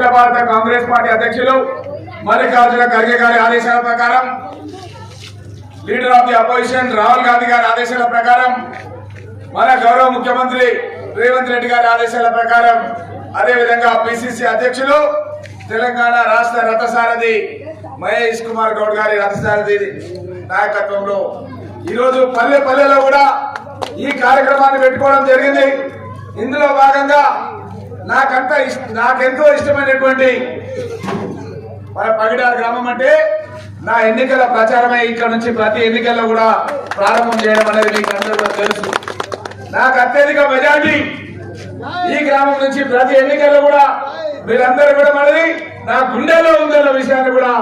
అఖిల భారత కాంగ్రెస్ పార్టీ అధ్యక్షులు మల్లికార్జున ఖర్గే గారి ఆదేశాల ప్రకారం leader of the opposition Rahul Gandhi గారి ఆదేశాల ప్రకారం మన గౌరవ ముఖ్యమంత్రి రేవంత్ రెడ్డి గారి ఆదేశాల ప్రకారం అదే విధంగా పిసిసి అధ్యక్షులు తెలంగాణ రాష్ట్ర రథసారథి మహేష్ కుమార్ గౌడ్ గారి రథసారథి నాయకత్వంలో ఈరోజు పల్లె పల్లెలో కూడా ఈ కార్యక్రమాన్ని పెట్టుకోవడం జరిగింది. ఇందులో భాగంగా నాకంత ఇష్ట నాకెంతో ఇష్టమైనటువంటి మన పగిడాల గ్రామం అంటే నా ఎన్నికల ప్రచారమే ఇక్కడ నుంచి ప్రతి ఎన్నికల్లో కూడా ప్రారంభం చేయడం అనేది మీకు అందరూ కూడా తెలుసు. నాకు అత్యధిక మెజార్టీ ఈ గ్రామం నుంచి ప్రతి ఎన్నికల్లో కూడా మీరందరూ కూడా మనది నా గుండెలో ఉందన్న విషయాన్ని కూడా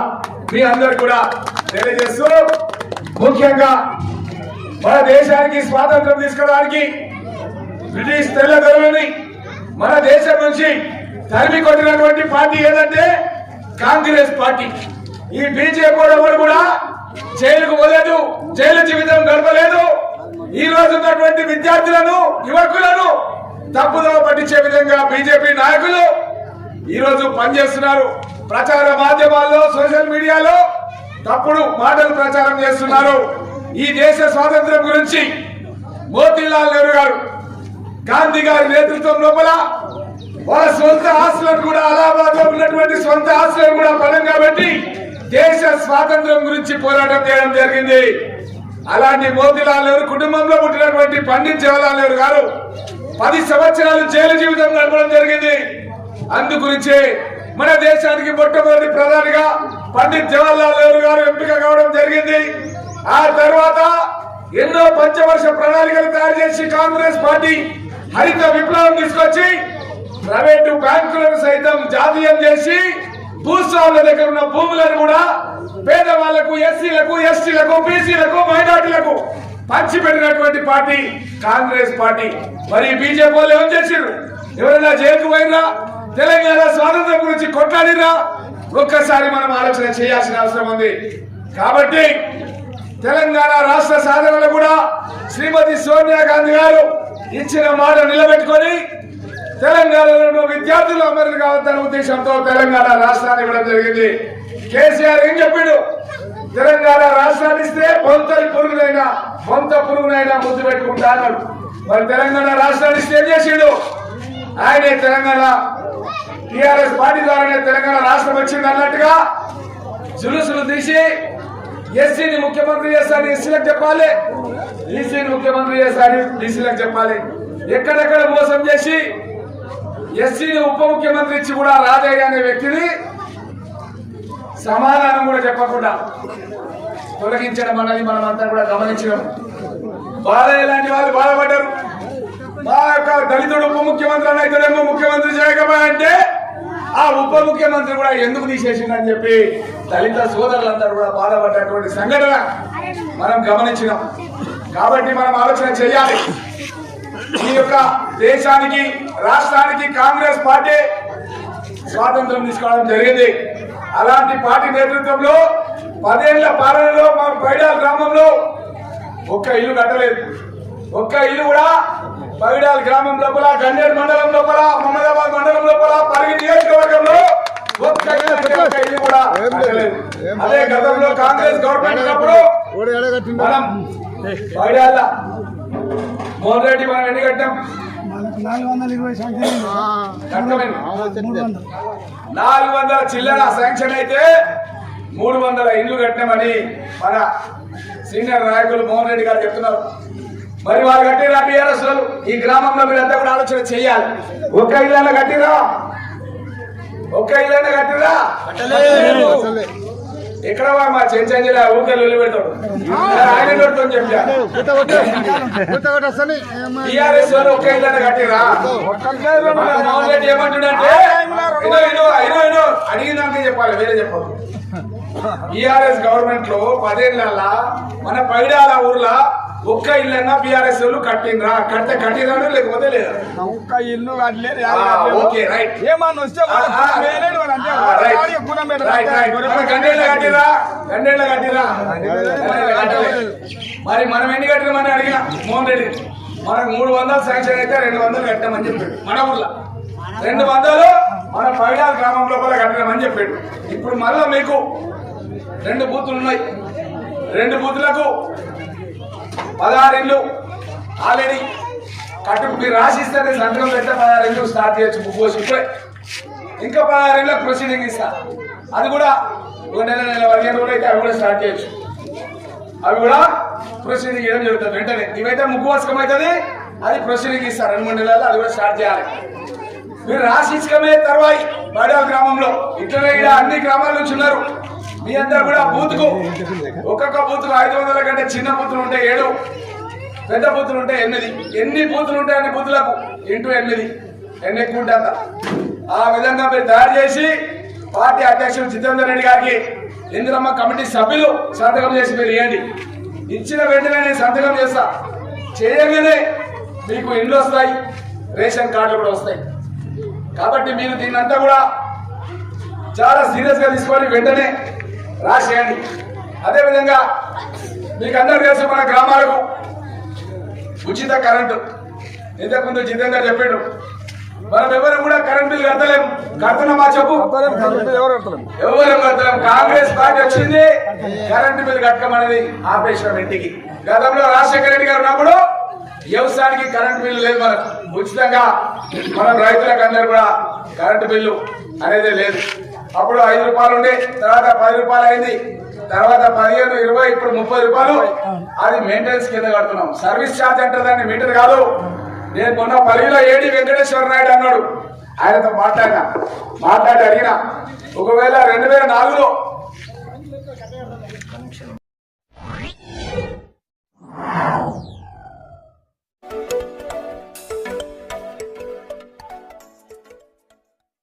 మీ అందరు కూడా తెలియజేస్తూ ముఖ్యంగా మన దేశానికి స్వాతంత్రం తీసుకోవడానికి బ్రిటిష్ తెల్లదొరలని మన దేశం నుంచి తరిమి కొట్టినటువంటి పార్టీ ఏదంటే కాంగ్రెస్ పార్టీ. ఈ బీజేపీ కూడా కూడా జైలుకు పోలేదు జైలు జీవితం గడపలేదు. ఈ రోజు ఉన్నటువంటి విద్యార్థులను యువకులను తప్పుదో పట్టించే విధంగా బీజేపీ నాయకులు ఈ రోజు పనిచేస్తున్నారు. ప్రచార మాధ్యమాల్లో సోషల్ మీడియాలో తప్పుడు మాటలు ప్రచారం చేస్తున్నారు. ఈ దేశ స్వాతంత్రం గురించి మోతీలాల్ నెహ్రూ గారు గాంధీ గారి నేతృత్వం లోపల వాళ్ళ సొంత ఆస్తులను కూడా అలహాబాద్లో ఉన్నటువంటి సొంత ఆస్తులను కూడా పణంగా పెట్టి దేశ స్వాతంత్రం గురించి పోరాటం చేయడం జరిగింది. అలాంటి మోతిలాల్ నెహ్రూ కుటుంబంలో పుట్టినటువంటి పండిత్ జవహర్లాల్ నెహ్రూ గారు పది సంవత్సరాలు జైలు జీవితం గడపడం జరిగింది. అందు గురించే మన దేశానికి మొట్టమొదటి ప్రధానిగా పండిత్ జవహర్లాల్ నెహ్రూ గారు ఎంపిక కావడం జరిగింది. ఆ తర్వాత ఎన్నో పంచవర్ష ప్రణాళికలు తయారు చేసి కాంగ్రెస్ పార్టీ హరిత విప్లవం తీసుకొచ్చి ప్రైవేటు బ్యాంకులను సైతం జాతీయం చేసి భూస్వాముల దగ్గర ఉన్న భూములను కూడా పేదవాళ్ళకు ఎస్సీలకు ఎస్టీలకు బీసీలకు మైనార్టీలకు పంచిపెట్టినటువంటి పార్టీ కాంగ్రెస్ పార్టీ. మరి బీజేపీ వాళ్ళు ఏం చేసిర్రు? ఎవరైనా జైలుకు పోయినా తెలంగాణ స్వాతంత్రం గురించి కొట్లాడినా ఒక్కసారి మనం ఆలోచన చేయాల్సిన అవసరం ఉంది. కాబట్టి తెలంగాణ రాష్ట్ర సాధనలో కూడా శ్రీమతి సోనియా గాంధీ గారు ఇచ్చిన మాట నిలబెట్టుకొని తెలంగాణలో విద్యార్థులు అమరులు కావద్దనే ఉద్దేశంతో తెలంగాణ రాష్ట్రాన్ని ఇవ్వడం జరిగింది. కేసీఆర్ ఏం చెప్పాడు? తెలంగాణ రాష్ట్రాన్ని ఇస్తే పొంతలి పురుగునైనా పొంత పురుగునైనా ముద్దు పెట్టుకుంటా అన్నాడు. మరి తెలంగాణ రాష్ట్రాన్ని ఇస్తే ఏం చేసిండు? ఆయనే తెలంగాణ టిఆర్ఎస్ పార్టీ ద్వారానే తెలంగాణ రాష్ట్రం వచ్చింది అన్నట్టుగా జులుసులు తీసి ఎస్సీని ముఖ్యమంత్రి చేస్తాను ఎస్సీలకు చెప్పాలి. ఈసీని ముఖ్యమంత్రి చేస్తాను బీసీలకు చెప్పాలి. ఎక్కడెక్కడ మోసం చేసి ఎస్సీని ఉప ముఖ్యమంత్రి ఇచ్చి కూడా రాజయ్య అనే వ్యక్తిని సమాధానం కూడా చెప్పకుండా తొలగించడం అన్నది మనం అంతా కూడా గమనించడం బాధయ్య లాంటి వాళ్ళు బాధపడ్డారు. మా యొక్క దళితుడు ఉప ముఖ్యమంత్రి అని అయితేనేమో ముఖ్యమంత్రి చేయకపోయా అంటే ఆ ఉప ముఖ్యమంత్రి కూడా ఎందుకు తీసేసిందని చెప్పి దళిత సోదరులందరూ కూడా బాధపడ్డటువంటి సంఘటన మనం గమనించినాం. కాబట్టి మనం ఆలోచన చేయాలి. ఈ యొక్క దేశానికి రాష్ట్రానికి కాంగ్రెస్ పార్టీ స్వాతంత్రం తీసుకోవడం జరిగింది. అలాంటి పార్టీ నేతృత్వంలో పదేళ్ళ పాలనలో మా పైడాల గ్రామంలో ఒక్క ఇల్లు కట్టలేదు. ఒక్క ఇల్లు కూడా పైడాల గ్రామం లోపల గన్నేరు మండలం లోపల మహమ్మదాబాద్ మండలం లోపల పరిగి నియోజకవర్గంలో ఇల్లు కూడా అదే గతంలో కాంగ్రెస్ గవర్నమెంట్ ఉన్నప్పుడు మనం పైడాల మోహన్ రెడ్డి మనం ఎన్ని కట్టాం? నాలుగు వందల ఇరవై కట్టమని. నాలుగు వందల చిల్లర శాంక్షన్ అయితే మూడు వందల ఇల్లు కట్టినామని మన సీనియర్ నాయకులు మోహన్ రెడ్డి గారు చెప్తున్నారు. మరి వాళ్ళు కట్టిరా టీఆర్ఎస్ వాళ్ళు ఈ గ్రామంలో మీరంతా కూడా ఆలోచన చేయాలి. ఒక్క ఇల్లన్న కట్టిరా? ఒక్క ఇల్లన్న కట్టిరా? ఎక్కడ మా చెంచంజిలా ఊకే లొల్లి పెడతాడు? ఆయన పెడతాడు చెప్పా టీఆర్ఎస్ వాళ్ళు ఒక్క ఇల్లన్న కట్టిరా? ఇదో అడిగినాక చెప్పాలి వేరే చెప్పదు బీఆర్ఎస్ గవర్నమెంట్లో పదేళ్ళ మన పైడాల ఊర్లో ఒక్క ఇల్లన్నా బీఆర్ఎస్ వాళ్ళు కట్టిండ్రా? కడితే కట్టిరాను లేకపోతే లేదా? ఒక్క ఇల్లు కట్టలేదు ఓకే రైట్. ఏమన్నా వస్తే కట్టిరా కట్టిరా. మరి మనం ఎన్ని కట్టినామని అడిగిన మోహన్ రెడ్డి మనకు మూడు వందలు శాంక్షన్ అయితే రెండు వందలు కట్టామని చెప్పాడు. మన ఊర్లో. రెండు వందలు మన పైడాల గ్రామం లోపల కట్టడమని చెప్పాడు. ఇప్పుడు మళ్ళా మీకు రెండు బూతులు ఉన్నాయి. రెండు బూతులకు పదహారు ఆల్రెడీ కట్టు మీరు రాసిస్తే సంతకం పెట్టే పదహారు స్టార్ట్ చేయొచ్చు బుక్ ఇంకా పదహారు ఇళ్ళకి ప్రొసీడింగ్ ఇస్తా అది కూడా ఒక నెల నెల పదిహేను రోజులు అయితే అవి కూడా స్టార్ట్ చేయొచ్చు. అవి కూడా ప్రొసీడింగ్ చేయడం జరుగుతుంది. వెంటనే ఇవైతే ముక్కు అవుతుంది. అది ప్రొసీడింగ్ ఇస్తారు రెండు మూడు నెలల్లో అది కూడా స్టార్ట్ చేయాలి. మీరు రాశించడమే తర్వాయి. బడా గ్రామంలో. ఇట్లనే అన్ని గ్రామాల నుంచి ఉన్నారు. మీ అందరూ కూడా బూత్కు ఒక్కొక్క బూత్ ఐదు వందల కంటే చిన్న బూతులు ఉంటే ఏడు పెద్ద బూతులు ఉంటే ఎనిమిది. ఎన్ని బూతులు ఉంటాయి అన్ని బూతులకు? ఇంటూ ఎనిమిది. ఎన్ని ఎక్కువ ఉంటాయి అంత? ఆ విధంగా మీరు తయారు చేసి పార్టీ అధ్యక్షుడు జితేందర్ రెడ్డి గారికి ఇందిరమ్మ కమిటీ సభ్యులు సంతకం చేసి మీరు ఇవ్వండి ఇచ్చిన వెంటనే నేను సంతకం చేస్తా. చేయగానే మీకు ఇండ్లు వస్తాయి రేషన్ కార్డులు కూడా వస్తాయి. కాబట్టి మీరు దీన్నంతా కూడా చాలా సీరియస్గా తీసుకొని వెంటనే రాసేయండి అదేవిధంగా మీకు అందరూ తెలుసు మన గ్రామాలకు ఉచిత కరెంటు. ఇంతకుముందు జితేందర్ చెప్పాడు మనం ఎవరు కూడా కరెంట్ బిల్ కడతలేము కడుతున్నామా చెప్పు. ఎవరు కడతలేం. కడతలేము కాంగ్రెస్ పార్టీ వచ్చింది కరెంట్ బిల్ కట్టమనేది ఆపేసిన ఇంటికి. గతంలో రాజశేఖర రెడ్డి గారు ఉన్నప్పుడు వ్యవసాయానికి కరెంట్ బిల్లు లేదు మనకు. ఉచితంగా మనం రైతులకు అందరు కూడా కరెంటు బిల్లు అనేది లేదు. అప్పుడు ఐదు రూపాయలు ఉండే తర్వాత పది రూపాయలు అయింది. తర్వాత పదిహేను ఇరవై ఇప్పుడు ముప్పై రూపాయలు. అది మెయింటెనెన్స్ కింద కడుతున్నాం. సర్వీస్ ఛార్జ్ అంటే దాన్ని మీటర్ కాదు. నేను మొన్న పల్లిలో ఏడి వెంకటేశ్వర నాయుడు అన్నాడు. ఆయనతో మాట్లాడినా. మాట్లాడి అడిగిన. ఒకవేళ రెండు వేల నాలుగులో